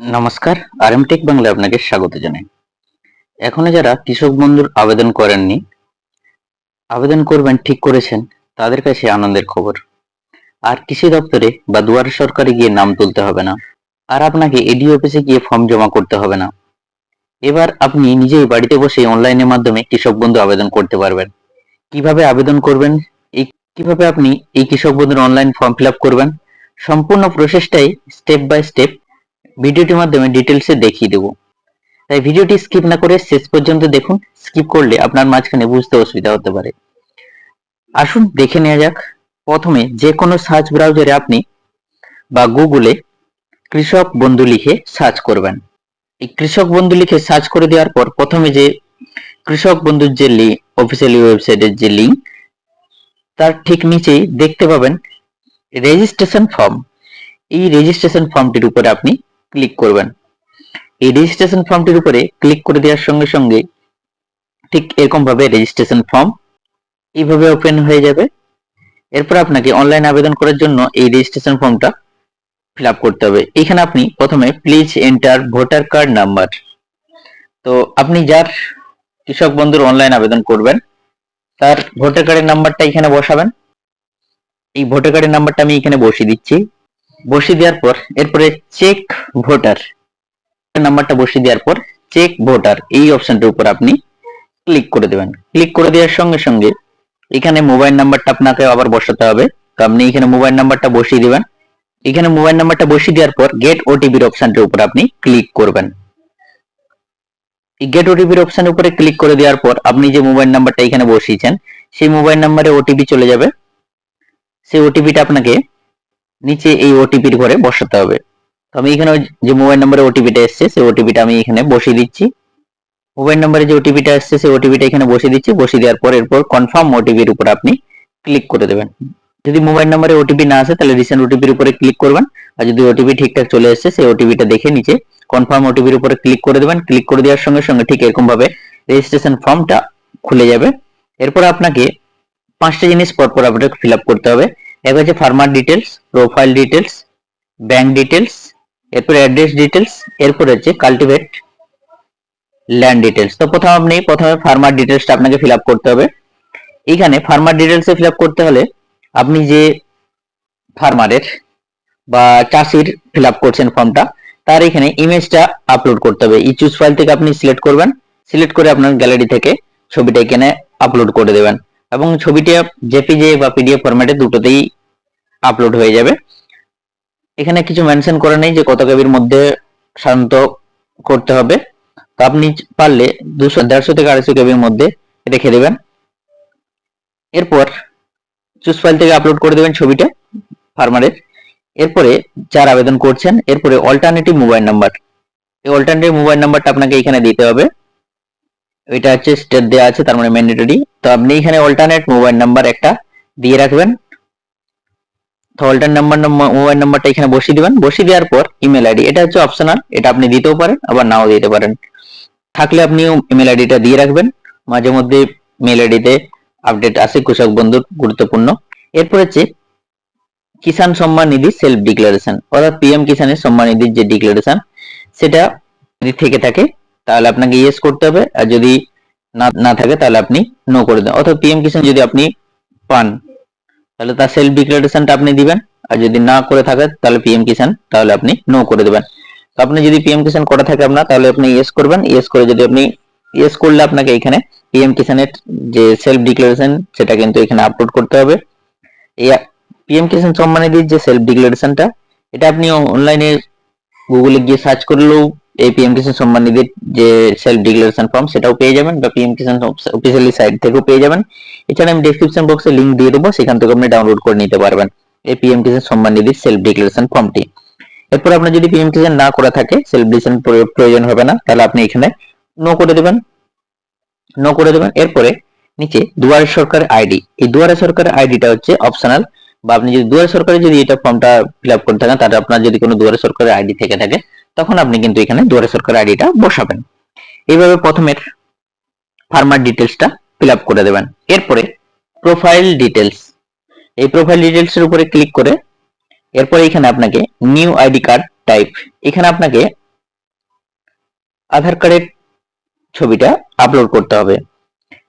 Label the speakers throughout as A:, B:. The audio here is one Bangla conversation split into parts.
A: নমস্কার আরএম টেক বাংলা আপনাকে স্বাগত জানাই। এখনও যারা কৃষক বন্ধুর আবেদন করেননি, আবেদন করবেন, ঠিক করেছেন, তাদের কাছে আনন্দের খবর। আর কৃষি দপ্তরে বা দুয়ারে সরকারে গিয়ে নাম তুলতে হবে না। আর আপনাকে এডি অফিসে গিয়ে ফর্ম জমা করতে হবে না। এবার আপনি নিজেই বাড়িতে বসে অনলাইনের মাধ্যমে কৃষক বন্ধু আবেদন করতে পারবেন। কীভাবে আবেদন করবেন, এই কীভাবে আপনি এই কৃষক বন্ধুর অনলাইন ফর্ম ফিল করবেন, সম্পূর্ণ প্রসেসটাই স্টেপ বাই স্টেপ ভিডিওটির মাধ্যমে ডিটেলসে দেখিয়ে দেবো। তাই ভিডিওটি স্কিপ না করে শেষ পর্যন্ত দেখুন স্কিপ করলে আপনার মাঝখানে বুঝতে অসুবিধা হতে পারে। আসুন দেখে নেওয়া যাক। প্রথমে যে কোনো সার্চ ব্রাউজারে আপনি বা গুগলে কৃষক বন্ধু লিখে সার্চ করবেন। এই কৃষক বন্ধু লিখে সার্চ করে দেওয়ার পর প্রথমে যে কৃষক বন্ধুর যে লিঙ্ক অফিসিয়ালি ওয়েবসাইটের যে লিঙ্ক তার ঠিক নিচেই দেখতে পাবেন রেজিস্ট্রেশন ফর্ম এই রেজিস্ট্রেশন ফর্মটির উপরে আপনি ক্লিক করবেন। এই রেজিস্ট্রেশন ফর্মটির উপরে ক্লিক করে দেওয়ার সঙ্গে সঙ্গে ঠিক এরকম ভাবে রেজিস্ট্রেশন ফর্ম এইভাবে ওপেন হয়ে যাবে। এরপর আপনাকে অনলাইন আবেদন করার জন্য এই রেজিস্ট্রেশন ফর্মটা ফিল করতে হবে। এখানে আপনি প্রথমে please enter voter card number তো আপনি যার কৃষক বন্ধুর অনলাইন আবেদন করবেন, তার ভোটার কার্ডের নাম্বারটা এখানে বসাবেন। এই ভোটার কার্ডের নাম্বারটা আমি এখানে বসিয়ে দিচ্ছি। বসিয়ে দেওয়ার পর, এরপরে চেক ভোটার নাম্বারটা বসিয়ে দেওয়ার পর চেক ভোটার এই অপশনটার উপর আপনি ক্লিক করে দেবেন। ক্লিক করে দেওয়ার সঙ্গে সঙ্গে এখানে মোবাইল নাম্বারটা আপনাকে আবার বসাতে হবে। তো আপনি এখানে মোবাইল নাম্বারটা বসিয়ে দিবেন। এখানে মোবাইল নাম্বারটা বসিয়ে দেওয়ার পর গেট ওটিপির অপশনটার উপর আপনি ক্লিক করবেন। গেট ওটিপির অপশনের উপরে ক্লিক করে দেওয়ার পর আপনি যে মোবাইল নাম্বারটা এখানে বসিয়েছেন, সেই মোবাইল নাম্বারে ওটিপি চলে যাবে। সেই ওটিপিটা আপনাকে নিচে এই ওটিপির ঘরে বসাতে হবে তো আমি এখানে যে মোবাইল নাম্বারে ওটিপিটা এসছে সেই ওটিপিটা আমি এখানে বসিয়ে দিচ্ছি মোবাইল নাম্বারে যে ওটিপিটা এসছে সেই ওটিপিটা এখানে বসিয়ে দিচ্ছি বসিয়ে দেওয়ার পর এরপর কনফার্ম ওটিপির উপর আপনি ক্লিক করে দেবেন যদি মোবাইল নাম্বারে ওটিপি না আসে তাহলে রিসেন্ট ওটিপির উপরে ক্লিক করবেন আর যদি ওটিপি ঠিকঠাক চলে এসছে সেই ওটিপিটা দেখে নিচে কনফার্ম ওটিপির উপরে ক্লিক করে দেবেন ক্লিক করে দেওয়ার সঙ্গে সঙ্গে ঠিক এরকম ভাবে রেজিস্ট্রেশন ফর্মটা খুলে যাবে এরপর আপনাকে পাঁচটা জিনিস পরপর আপনাকে ফিল আপ করতে হবে এক হচ্ছে farmer details profile details bank details এরপর অ্যাড্রেস ডিটেলস এরপর হচ্ছে কাল্টিভেট ল্যান্ড ডিটেলস তো প্রথম আপনি, প্রথমে ফার্মার ডিটেলসটা আপনাকে ফিল করতে হবে। এখানে ফার্মার ডিটেলসে ফিল করতে হলে আপনি যে ফার্মারের বা চাষির ফিল করছেন ফর্মটা তার এখানে ইমেজটা আপলোড করতে হবে। এই চুজ ফাইল থেকে আপনি সিলেক্ট করবেন। সিলেক্ট করে আপনার গ্যালারি থেকে ছবিটা এখানে আপলোড করে দেবেন। এবং ছবিটি জেপিজে বা পিডিএফ ফরম্যাটে দুটোতেই আপলোড হয়ে যাবে। এখানে কিছু মেনশন করে নেই যে কত কেবির মধ্যে শান্ত করতে হবে। তো আপনি পারলে দুশো, দেড়শো থেকে আড়াইশো কেবির মধ্যে রেখে দেবেন। এরপর চুজ ফাইল থেকে আপলোড করে দেবেন ছবিটা ফার্মারের এরপরে যার আবেদন করছেন, এরপরে অল্টারনেটিভ মোবাইল নাম্বার এই অল্টারনেটিভ মোবাইল নাম্বারটা আপনাকে এখানে দিতে হবে। এটা হচ্ছে স্টেট দেওয়া আছে, তার মানে ম্যান্ডেটরি তো আপনি এখানে অল্টারনেট মোবাইল নাম্বার একটা দিয়ে রাখবেন। তো অল্টার নাম্বার মোবাইল নাম্বারটা এখানে বসিয়ে দিবেন। বসিয়ে দেওয়ার পর ইমেল আইডি এটা হচ্ছে অপশনাল এটা আপনি দিতেও পারেন, আবার নাও দিতে পারেন। থাকলে আপনি ইমেল আইডিটা দিয়ে রাখবেন। মাঝে মধ্যে মেল আইডিতে আপডেট আসে কৃষক বন্ধুর গুরুত্বপূর্ণ। এরপর হচ্ছে কিষাণ সম্মান নিধি সেলফ ডিক্লারেশন অর্থাৎ পিএম কিষানের সম্মান নিধির যে ডিক্লারেশন সেটা থেকে থাকে তাহলে আপনাকে ইয়েস করতে হবে। আর যদি না না থাকে তাহলে আপনি নো করে দেন। অথবা পিএম কিষান যদি আপনি পান, তাহলে তার সেলফ ডিক্লারেশনটা আপনি দিবেন। আর যদি না করে থাকে, তাহলে পিএম কিষান তাহলে আপনি নো করে দেবেন। আপনি যদি পিএম কিষান করা থাকে আপনার, তাহলে আপনি ইয়েস করবেন। ইয়েস করে যদি আপনি ইয়েস করলে আপনাকে এখানে পিএম কিষানের যে সেলফ ডিক্লারেশন সেটা কিন্তু এখানে আপলোড করতে হবে। পিএম কিষান সম্মান নিধির যে সেলফ ডিক্লারেশনটা এটা আপনি অনলাইনে গুগলে গিয়ে সার্চ করলেও এই পিএম কিষান সম্মান নিধির যে সেলফ ডিক্লারেশন ফর্ম সেটাও পেয়ে যাবেন বা পিএম কিষান অফিসিয়ালি সাইট থেকেও পেয়ে যাবেন। এছাড়া আমি ডেসক্রিপশন বক্সে লিংক দিয়ে দেবো, সেখান থেকে আপনি ডাউনলোড করে নিতে পারবেন এই PM Kisan Samman নিধির self declaration ফর্মটি এরপর আপনার যদি পিএম কিষান না করা থাকে সেলফ ডিক্লারেশন প্রয়োজন হবে না, তাহলে আপনি এখানে নো করে দেবেন। নো করে দেবেন, এরপরে নিচে দুয়ারে সরকার আইডি এই দুয়ারে সরকার আইডিটা হচ্ছে অপশনাল বা আপনি যদি দুয়ারে সরকারে যদি এটা ফর্মটা ফিল আপ করে থাকেন, তাহলে আপনার যদি কোনো দুয়ারে সরকারের আইডি থেকে থাকে তখন আপনি কিন্তু এখানে দুয়ারে সরকার আইডিটা বসাবেন। এইভাবে প্রথমের ফার্মার ডিটেলসটা ফিল আপ করে দেবেন। এরপরে প্রোফাইল ডিটেলস এই প্রোফাইল ডিটেলস এর উপরে ক্লিক করে এরপরে এখানে আপনাকে নিউ আইডি কার্ড টাইপ এখানে আপনাকে আধার কার্ডের ছবিটা আপলোড করতে হবে।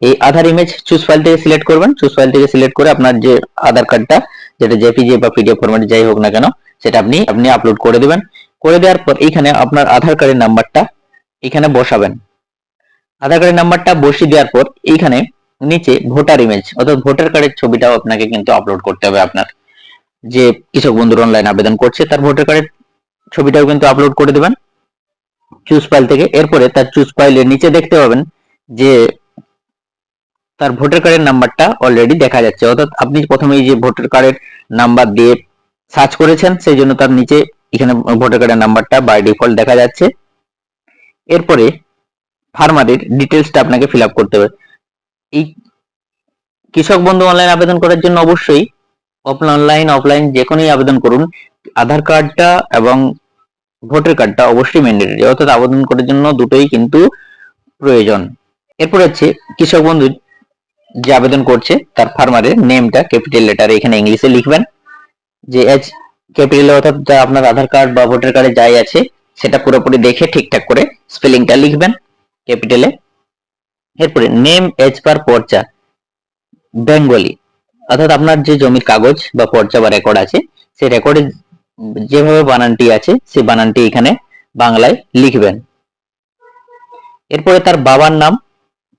A: এই আধার ইমেজ চুজ ফাইল থেকে সিলেক্ট করবেন। চুজ ফাইল থেকে সিলেক্ট করে আপনার যে আধার কার্ডটা যেটা জেপিজি বা পিডিএফ ফরম্যাটে যাই হোক না কেন, সেটা আপনি আপনি আপলোড করে দিবেন। করে দেওয়ার পর এইখানে আপনার আধার কার্ডের নাম্বারটা এখানে বসাবেন। আধার কার্ডের নাম্বারটা বসিয়ে দেওয়ার পর এইখানে নিচে ভোটার ইমেজ অর্থাৎ ভোটার কার্ডের ছবিটাও আপনাকে কিন্তু আপলোড করতে হবে আপনার। যে কৃষক বন্ধুর অনলাইন আবেদন করছে তার ভোটার কার্ডের ছবিটাও কিন্তু আপলোড করে দেবেন। চুজ ফাইল থেকে। এরপরে তার চুজ ফাইলের নিচে দেখতে পাবেন যে তার ভোটার কার্ডের নাম্বারটা অলরেডি দেখা যাচ্ছে। অর্থাৎ আপনি প্রথমে এই যে ভোটার কার্ডের নাম্বার দিয়ে সার্চ করেছেন, সেই জন্য তার নিচে এখানে ভোটার কার্ডের নাম্বারটা বাই ডিফল্ট দেখা যাচ্ছে। এরপরে ফার্মারের ডিটেলসটা আপনাকে ফিল করতে হবে। এই কৃষক বন্ধু অনলাইন আবেদন করার জন্য অবশ্যই অনলাইন অফলাইন যে কোনোই আবেদন করুন। আধার কার্ডটা এবং ভোটার কার্ডটা অবশ্যই ম্যান্ডেটরি অর্থাৎ আবেদন করার জন্য দুটোই কিন্তু প্রয়োজন। এরপর হচ্ছে কৃষক বন্ধু যে আবেদন করছে, তার ফার্মারের নেমটা ক্যাপিটাল লেটারে এখানে ইংলিশে লিখবেন। যে এজ ক্যাপিটাল অর্থাৎ আপনার আধার কার্ড বা ভোটার কার্ডে যাই আছে, সেটা পুরোপুরি দেখে ঠিকঠাক করে স্পেলিংটা লিখবেন ক্যাপিটালে এরপরে নেম এজ পার পর্চা বেঙ্গলি অর্থাৎ আপনার যে জমির কাগজ বা পর্চা বা রেকর্ড আছে, সেই রেকর্ডে যেভাবে বানানটি আছে, সেই বানানটি এখানে বাংলায় লিখবেন। এরপরে তার বাবার নাম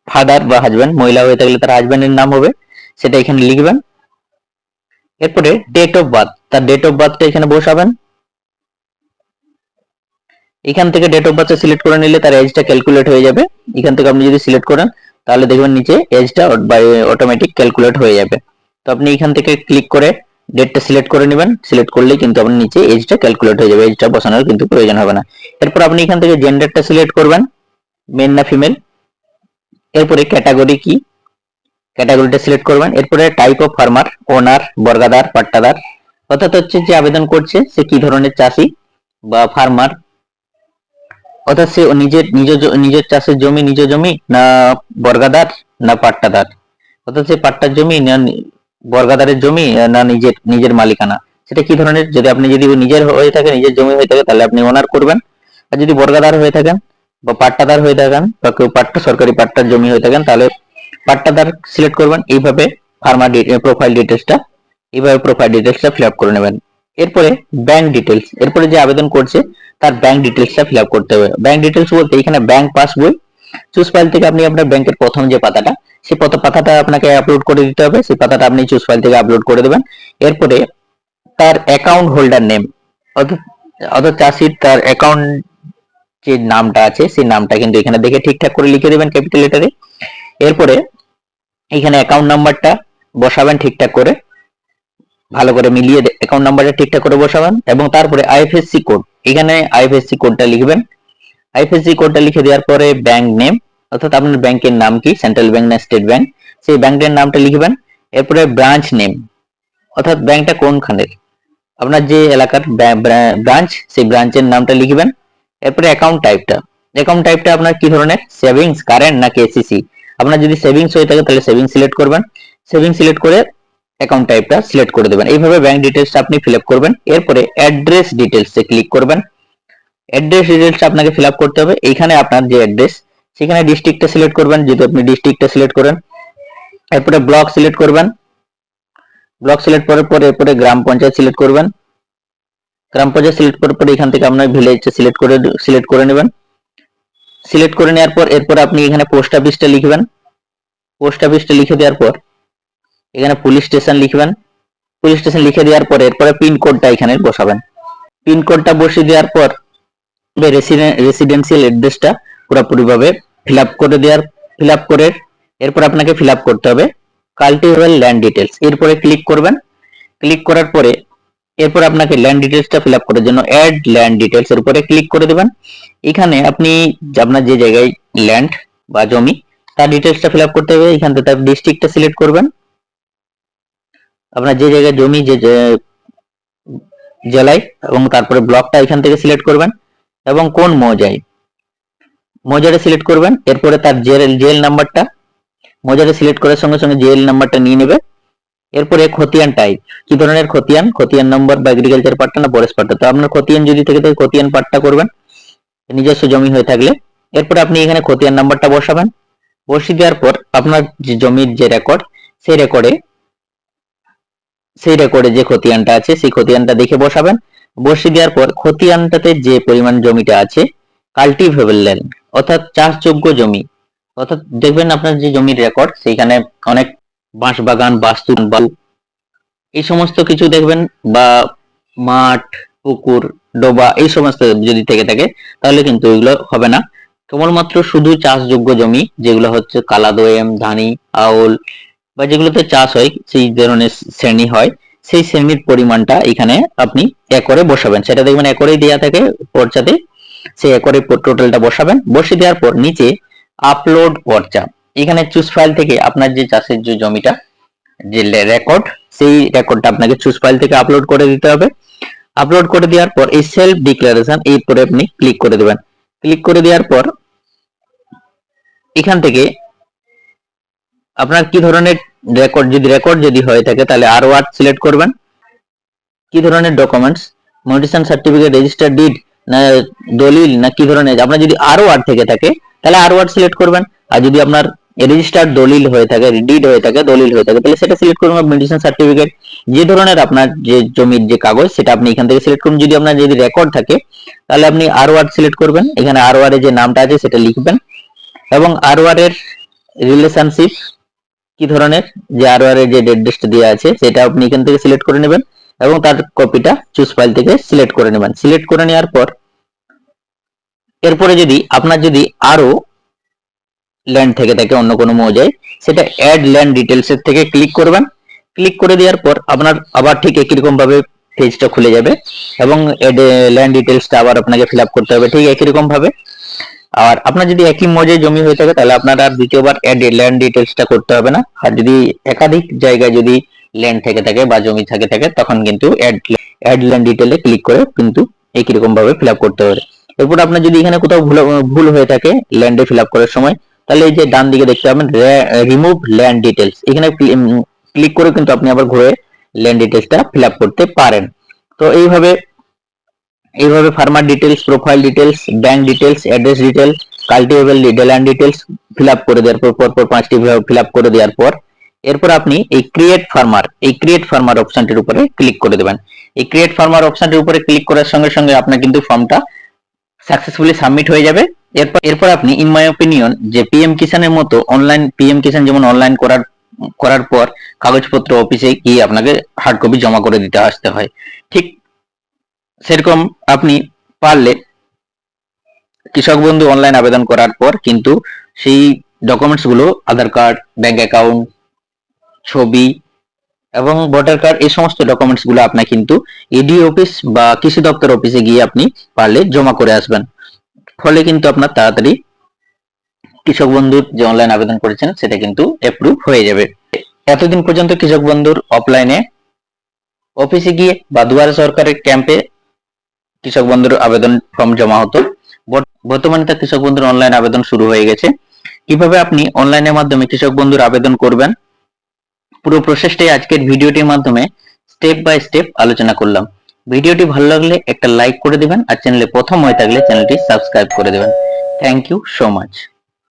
A: ফাদার বা হাজব্যান্ড মহিলা হয়ে থাকলে তার হাজব্যান্ডের নাম হবে, সেটা এখানে লিখবেন। এরপরে ডেট অফ বার্থ তার ডেট অফ বার্থটা এখানে বসাবেন। এখান থেকে ডেট অফ বার্থটা সিলেক্ট করে নিলে তার এজটা ক্যালকুলেট হয়ে যাবে। এখান থেকে আপনি যদি সিলেক্ট করেন, তাহলে দেখবেন নিচে এজটা অটোমেটিক ক্যালকুলেট হয়ে যাবে। তো আপনি এখান থেকে ক্লিক করে ডেটটা সিলেক্ট করে নেবেন। সিলেক্ট করলেই কিন্তু আপনার নিচে এজটা ক্যালকুলেট হয়ে যাবে। এজটা বসানোর কিন্তু প্রয়োজন হবে না। এরপর আপনি এখান থেকে জেন্ডারটা সিলেক্ট করবেন মেন না ফিমেল এরপরে ক্যাটাগরি কি? ক্যাটাগরিটা সিলেক্ট করবেন। এরপরে টাইপ অফ ফার্মার ওনার বর্গাদার, পাট্টাদার। অর্থাৎ হচ্ছে যে আবেদন করছে সে কি ধরনের চাষি বা ফার্মার অর্থাৎ সে নিজের, নিজ নিজের চাষের জমি, নিজ জমি না বর্গাদার না পাট্টাদার? অর্থাৎ সে পাট্টার জমি না বর্গাদারের জমি না নিজের নিজের মালিকানা? সেটা কি ধরনের? যদি আপনি যদি নিজের হয়ে থাকে, নিজের জমি হয়ে থাকে, তাহলে আপনি ওনার করবেন। আর যদি বর্গাদার হয়ে থাকেন বা পাট্টাদার হয়ে থাকেন বা কেউ পাট্টা, সরকারি পাট্টার জমি হয়ে থাকেন, তাহলে পাট্টাদার সিলেক্ট করবেন। এইভাবে ফার্মার প্রোফাইল ডিটেলসটা এইভাবে প্রোফাইল ডিটেলসটা ফিল আপ করে নেবেন। এরপরে ব্যাংক ডিটেলস এরপরে যে আবেদন করছে, তার ব্যাংক ডিটেলসটা ফিল আপ করতে হবে। ব্যাংক ডিটেলস বলতে এখানে ব্যাংক পাসবই চুজ ফাইল থেকে আপনি আপনার ব্যাংকের প্রথম যে পাতাটা, সেই পত পাতাটা আপনাকে আপলোড করে দিতে হবে। সেই পাতাটা আপনি চুজ ফাইল থেকে আপলোড করে দেবেন। এরপরে তার অ্যাকাউন্ট হোল্ডার নেম অর্থাৎ চাষির তার অ্যাকাউন্ট যে নামটা আছে, সেই নামটা কিন্তু এখানে দেখে ঠিকঠাক করে লিখে দেবেন ক্যাপিটাল লেটারে এরপরে এখানে অ্যাকাউন্ট নাম্বারটা বসাবেন ঠিকঠাক করে। ভালো করে মিলিয়ে অ্যাকাউন্ট নাম্বারটা ঠিকঠাক করে বসাবেন এবং তারপরে আইএফএসসি কোড এখানে আইএফএসসি কোডটা লিখবেন। আইএফএসসি কোডটা লিখে দেওয়ার পরে ব্যাংক নেম অর্থাৎ আপনার ব্যাংকের নাম কি? সেন্ট্রাল ব্যাংক না স্টেট ব্যাংক সেই ব্যাংকের নামটা লিখবেন। এরপরে ব্রাঞ্চ নেম অর্থাৎ ব্যাংকটা কোনখানের? আপনার যে এলাকার ব্রাঞ্চ সেই ব্রাঞ্চের নামটা লিখবেন। এরপরে অ্যাকাউন্ট টাইপটা অ্যাকাউন্ট টাইপটা আপনার কি ধরনের? সেভিংস কারেন্ট না কেসিসি আপনার যদি সেভিংস হয়ে থাকে, তাহলে সেভিংস সিলেক্ট করবেন। সেভিংস সিলেক্ট করে অ্যাকাউন্ট টাইপটা সিলেক্ট করে দেবেন। এইভাবে ব্যাংক ডিটেলসটা আপনি ফিল করবেন। এরপরে অ্যাড্রেস ডিটেলসে ক্লিক করবেন। অ্যাড্রেস ডিটেলসটা আপনাকে ফিল করতে হবে। এইখানে আপনার যে অ্যাড্রেস সেখানে ডিস্ট্রিক্টটা সিলেক্ট করবেন যদি আপনি ডিস্ট্রিক্টটা সিলেক্ট করেন। এরপরে ব্লক সিলেক্ট করবেন। ব্লক সিলেক্ট করার পরে এরপরে গ্রাম পঞ্চায়েত সিলেক্ট করবেন। গ্রাম পঞ্চায়েত সিলেক্ট করার পরে এখান থেকে আপনার ভিলেজটা সিলেক্ট করে সিলেক্ট করে নেবেন। সিলেক্ট করে নেওয়ার পর এরপর আপনি এখানে পোস্ট অফিসটা লিখবেন। পোস্ট অফিসটা লিখে দেওয়ার পর এখানে পুলিশ স্টেশন লিখবেন। পুলিশ স্টেশন লিখে দেওয়ার পর এরপরে পিন কোডটা এখানে বসাবেন। পিন কোডটা বসিয়ে দেওয়ার পর রেসিডেন্সিয়াল অ্যাড্রেসটা পুরোপুরিভাবে ফিল আপ করে দেওয়ার ফিল আপ করে এরপর আপনাকে ফিল আপ করতে হবে কাল্টিভেবল ল্যান্ড ডিটেলস এরপরে ক্লিক করবেন। ক্লিক করার পরে এরপর আপনাকে ল্যান্ড ডিটেলসটা ফিল আপ করার জন্য অ্যাড ল্যান্ড ডিটেলস এর উপরে ক্লিক করে দেবেন। এখানে আপনি আপনার যে জায়গায় ল্যান্ড বা জমি, তার ডিটেলসটা ফিল আপ করতে হবে। এখান থেকে তার ডিস্ট্রিক্টটা সিলেক্ট করবেন। আপনার যে জায়গায় জমি, যে জেলায় এবং তারপরে ব্লকটা এখান থেকে সিলেক্ট করবেন এবং কোন মৌজায়। মৌজাটা সিলেক্ট করবেন, এরপরে তার জেল জেল নাম্বারটা মৌজাটা সিলেক্ট করার সঙ্গে সঙ্গে জেল নাম্বারটা নিয়ে নেবে। এরপরে খতিয়ান টাইপ কি ধরনের খতিয়ান? খতিয়ান নম্বর বা এগ্রিকালচার পার্টটা না ফরেস্ট পার্টটা তো আপনার খতিয়ান যদি থেকে থাকে, খতিয়ান পার্টটা করবেন, নিজস্ব জমি হয়ে থাকলে। এরপরে আপনি এখানে খতিয়ান নাম্বারটা বসাবেন। বসিয়ে দেওয়ার পর আপনার জমির যে রেকর্ড সেই রেকর্ডে সেই রেকর্ডে যে খতিয়ানটা আছে, সেই খতিয়ানটা দেখে বসাবেন। বসিয়ে দেওয়ার পর খতিয়ানটাতে যে পরিমাণ জমিটা আছে কাল্টিভেবল ল্যান্ড অর্থাৎ চাষযোগ্য জমি, অর্থাৎ দেখবেন আপনার যে জমির রেকর্ড সেইখানে অনেক বাঁশ বাগান বাস্তু এই সমস্ত কিছু দেখবেন বা মাঠ, পুকুর, ডোবা, এই সমস্ত যদি থেকে থাকে, তাহলে কিন্তু এগুলো হবে না। কেবলমাত্র শুধু চাষযোগ্য জমি, যেগুলো হচ্ছে কালাদোয়েম, ধানি, আউল বা যেগুলোতে চাষ হয়, সেই ধরনের শ্রেণি হয়, সেই শ্রেণির পরিমাণটা এখানে আপনি একরে বসাবেন। সেটা দেখবেন একরেই দেওয়া থাকে পর্চাতে সেই একরে টোটালটা বসাবেন। বসিয়ে দেওয়ার পর নিচে আপলোড পর্চা এখানে চুজ ফাইল থেকে আপনার যে চাষের যে জমিটা, যে রেকর্ড সেই রেকর্ডটা আপনাকে চুজ ফাইল থেকে আপলোড করে দিতে হবে। আপলোড করে দেওয়ার পর এই সেলফ ডিক্লারেশন এই পরে আপনি ক্লিক করে দেবেন। ক্লিক করে দেওয়ার পর এখান থেকে আপনার কি ধরনের রেকর্ড যদি রেকর্ড যদি হয়ে থাকে, তাহলে আর ওয়ার্ড সিলেক্ট করবেন। কি ধরনের documents mutation certificate register deed না দলিল, না কি ধরনের? আপনার যদি আরও ওয়ার্ড থেকে থাকে, তাহলে আর ওয়ার্ড সিলেক্ট করবেন। আর যদি আপনার রেজিস্টার দলিল হয়ে থাকে ডিড হয়ে থাকে, দলিল হয়ে থাকে, তাহলে সেটা সিলেক্ট করবেন মেডিসিন সার্টিফিকেট যে ধরনের আপনার যে জমির যে কাগজ, সেটা আপনি এখান থেকে সিলেক্ট করুন। যদি আপনার যদি রেকর্ড থাকে, তাহলে আপনি আর ওয়ার্ড সিলেক্ট করবেন। এখানে আর ওয়ার্ডে যে নামটা আছে, সেটা লিখবেন। এবং আর ওয়ার্ডের রিলেশনশিপ কি ধরনের? যে আর ওয়ার্ডের যে ডেট দেওয়া আছে, সেটা আপনি এখান থেকে সিলেক্ট করে নেবেন এবং তার কপিটা চুজ ফাইল থেকে সিলেক্ট করে নেবেন। সিলেক্ট করে নেওয়ার পর, এরপরে যদি আপনার যদি আরও ল্যান্ড থেকে থাকে, অন্য কোনো মৌজায়, সেটা অ্যাড ল্যান্ড ডিটেলস এর থেকে ক্লিক করবেন। ক্লিক করে দেওয়ার পর আপনার আবার ঠিক একই রকম ভাবে পেজটা খুলে যাবে এবং ল্যান্ড ডিটেলসটা আবার আপনাকে ফিল করতে হবে ঠিক একই রকম ভাবে আর আপনার যদি একই মৌজায় জমি হয়ে থাকে, তাহলে আপনার আর দ্বিতীয়বার ল্যান্ড ডিটেলসটা করতে হবে না। আর যদি একাধিক জায়গায় যদি ল্যান্ড থেকে থাকে বা জমি থেকে, থাকে, তখন কিন্তু অ্যাড অ্যাড ল্যান্ড ডিটেলে ক্লিক করে কিন্তু একই রকম ভাবে ফিল করতে হবে। এরপর আপনার যদি এখানে কোথাও ভুল ভুল হয়ে থাকে ল্যান্ডে ফিল করার সময়, তাহলে এই যে ডান দিকে দেখতে পাবেন রিমুভ ল্যান্ড ডিটেলস এখানে ক্লিক করে কিন্তু আপনি আবার ঘুরে ল্যান্ড ডিটেলসটা ফিল করতে পারেন। তো এইভাবে এইভাবে farmer details profile details bank details address details cultivable land details fill up করে দেওয়ার পর, পরপর পাঁচটি ফিল আপ করে দেওয়ার পর, এরপর আপনি এই ক্রিয়েট ফার্মার এই ক্রিয়েট ফার্মার অপশনটির উপরে ক্লিক করে দেবেন। এই ক্রিয়েট ফার্মার অপশনটির উপরে ক্লিক করার সঙ্গে সঙ্গে আপনার কিন্তু ফর্মটা সাকসেসফুলি সাবমিট হয়ে যাবে। এরপর এরপর আপনি ইন মাই অপিনিয়ন যে পিএম কিষানের মতো অনলাইন পিএম কিষান যেমন অনলাইন করার করার পর কাগজপত্র অফিসে গিয়ে আপনাকে হার্ড কপি জমা করে দিতে আসতে হয়। ঠিক সেরকম আপনি পারলে কৃষক বন্ধু অনলাইন আবেদন করার পর কিন্তু সেই ডকুমেন্টসগুলো আধার কার্ড ব্যাংক অ্যাকাউন্ট ছবি এবং ভোটার কার্ড এই সমস্ত ডকুমেন্টসগুলো আপনার কিন্তু ইডি অফিস বা কৃষি দপ্তর অফিসে গিয়ে আপনি পারলে জমা করে আসবেন। ফলে কিন্তু আপনার তাড়াতাড়ি কৃষক বন্ধুর যে অনলাইন আবেদন করেছেন সেটা কিন্তু অ্যাপ্রুভ হয়ে যাবে। এতদিন পর্যন্ত কৃষক বন্ধুর অফলাইনে অফিসে গিয়ে বা দুয়ারে সরকারের ক্যাম্পে কৃষক বন্ধুর আবেদন ফর্ম জমা হতো। বর্তমানে তা কৃষক বন্ধুর অনলাইন আবেদন শুরু হয়ে গেছে। কীভাবে আপনি অনলাইনের মাধ্যমে কৃষক বন্ধুর আবেদন করবেন? পুরো প্রসেসটাই আজকের ভিডিওটির মাধ্যমে স্টেপ বাই স্টেপ আলোচনা করলাম। ভিডিওটি ভালো লাগলে একটা লাইক করে দিবেন আর চ্যানেলে প্রথম হয়ে থাকলে চ্যানেলটি সাবস্ক্রাইব করে দেবেন। Thank you so much